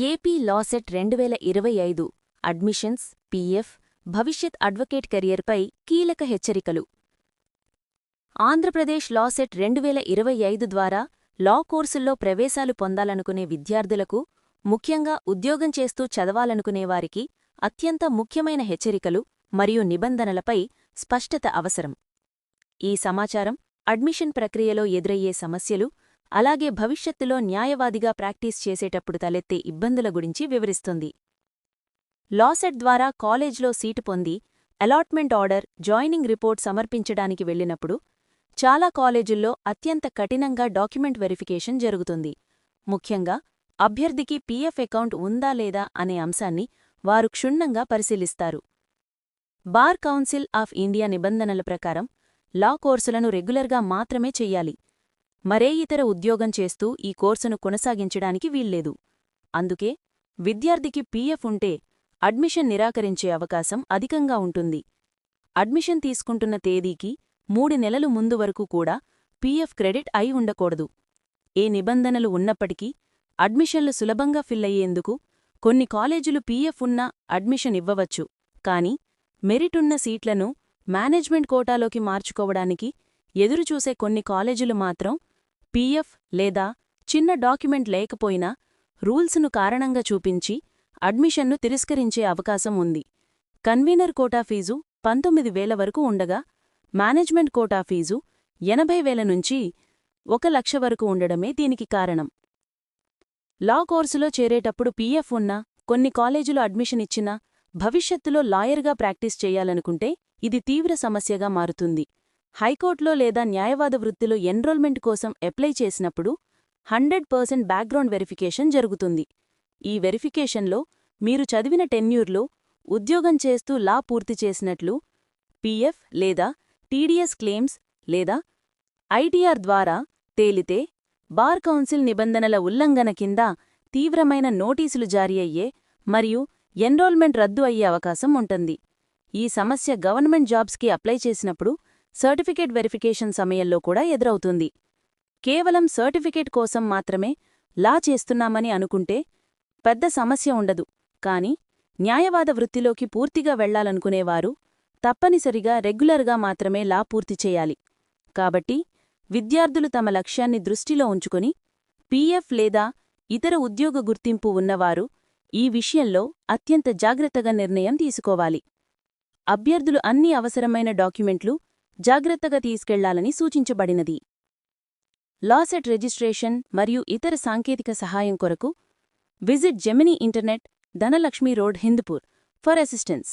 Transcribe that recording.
AP LAWCET రెండు వేల ఇరవై ఐదు అడ్మిషన్స్ పీఎఫ్ భవిష్యత్ అడ్వకేట్ కెరియర్పై కీలక హెచ్చరికలు. ఆంధ్రప్రదేశ్ లాసెట్ రెండు వేల ఇరవై ఐదు ద్వారా లా కోర్సుల్లో ప్రవేశాలు పొందాలనుకునే విద్యార్థులకు ముఖ్యంగా ఉద్యోగం చేస్తూ చదవాలనుకునేవారికి అత్యంత ముఖ్యమైన హెచ్చరికలు మరియు నిబంధనలపై స్పష్టత అవసరం. ఈ సమాచారం అడ్మిషన్ ప్రక్రియలో ఎదురయ్యే సమస్యలు అలాగే భవిష్యత్తులో న్యాయవాదిగా ప్రాక్టీస్ చేసేటప్పుడు తలెత్తే ఇబ్బందుల గురించి వివరిస్తుంది. లాసెట్ ద్వారా కాలేజ్లో సీటు పొంది అలాట్మెంట్ ఆర్డర్ జాయినింగ్ రిపోర్ట్ సమర్పించడానికి వెళ్ళినప్పుడు చాలా కాలేజుల్లో అత్యంత కఠినంగా డాక్యుమెంట్ వెరిఫికేషన్ జరుగుతుంది. ముఖ్యంగా అభ్యర్థికి పీఎఫ్ అకౌంట్ ఉందా లేదా అనే అంశాన్ని వారు క్షుణ్ణంగా పరిశీలిస్తారు. బార్ కౌన్సిల్ ఆఫ్ ఇండియా నిబంధనల ప్రకారం లా కోర్సులను రెగ్యులర్గా మాత్రమే చెయ్యాలి మరే ఇతర ఉద్యోగం చేస్తూ ఈ కోర్సును కొనసాగించడానికి వీల్లేదు. అందుకే విద్యార్థికి పీఎఫ్ ఉంటే అడ్మిషన్ నిరాకరించే అవకాశం అధికంగా ఉంటుంది. అడ్మిషన్ తీసుకుంటున్న తేదీకి మూడు నెలలు ముందు వరకు కూడా పీఎఫ్ క్రెడిట్ అయి ఉండకూడదు. ఏ నిబంధనలు ఉన్నప్పటికీ అడ్మిషన్లు సులభంగా ఫిల్లయ్యేందుకు కొన్ని కాలేజీలు పీఎఫ్ ఉన్న అడ్మిషన్ ఇవ్వవచ్చు. కాని మెరిటున్న సీట్లను మేనేజ్మెంట్ కోటాలోకి మార్చుకోవడానికి ఎదురుచూసే కొన్ని కాలేజీలు మాత్రం పీఎఫ్ లేదా చిన్న డాక్యుమెంట్ లేకపోయినా రూల్స్ను కారణంగా చూపించి అడ్మిషన్ను తిరస్కరించే అవకాశం ఉంది. కన్వీనర్ కోటా ఫీజు పంతొమ్మిది వేల వరకు ఉండగా మేనేజ్మెంట్ కోటా ఫీజు ఎనభై వేల నుంచి ఒక లక్ష వరకు ఉండడమే దీనికి కారణం. లా కోర్సులో చేరేటప్పుడు పీఎఫ్ ఉన్నా కొన్ని కాలేజీలో అడ్మిషన్ ఇచ్చినా భవిష్యత్తులో లాయర్గా ప్రాక్టీస్ చేయాలనుకుంటే ఇది తీవ్ర సమస్యగా మారుతుంది. హైకోర్టులో లేదా న్యాయవాద వృత్తిలో ఎన్రోల్మెంట్ కోసం అప్లై చేసినప్పుడు హండ్రెడ్ పర్సెంట్ బ్యాక్గ్రౌండ్ వెరిఫికేషన్ జరుగుతుంది. ఈ వెరిఫికేషన్లో మీరు చదివిన టెన్యూర్లో ఉద్యోగం చేస్తూ లా పూర్తి చేసినట్లు పీఎఫ్ లేదా టీడీఎస్ క్లెయిమ్స్ లేదా ఐటీఆర్ ద్వారా తేలితే బార్ కౌన్సిల్ నిబంధనల ఉల్లంఘన కింద తీవ్రమైన నోటీసులు జారీ అయ్యే మరియు ఎన్రోల్మెంట్ రద్దు అయ్యే అవకాశం ఉంటుంది. ఈ సమస్య గవర్నమెంట్ జాబ్స్కి అప్లై చేసినప్పుడు సర్టిఫికేట్ వెరిఫికేషన్ సమయంలో కూడా ఎదురవుతుంది. కేవలం సర్టిఫికేట్ కోసం మాత్రమే లా చేస్తున్నామని అనుకుంటే పెద్ద సమస్య ఉండదు. కాని న్యాయవాద వృత్తిలోకి పూర్తిగా వెళ్ళాలనుకునేవారు తప్పనిసరిగా రెగ్యులర్గా మాత్రమే లా పూర్తి చేయాలి. కాబట్టి విద్యార్థులు తమ లక్ష్యాన్ని దృష్టిలో ఉంచుకుని పీఎఫ్ లేదా ఇతర ఉద్యోగ గుర్తింపు ఉన్నవారు ఈ విషయంలో అత్యంత జాగ్రత్తగా నిర్ణయం తీసుకోవాలి. అభ్యర్థులు అన్ని అవసరమైన డాక్యుమెంట్లు జాగ్రత్తగా తీసుకెళ్ళాలని సూచించబడినది. లాసెట్ రిజిస్ట్రేషన్ మరియు ఇతర సాంకేతిక సహాయం కొరకు visit Gemini internet Dhanalakshmi road Hindupur. For assistance.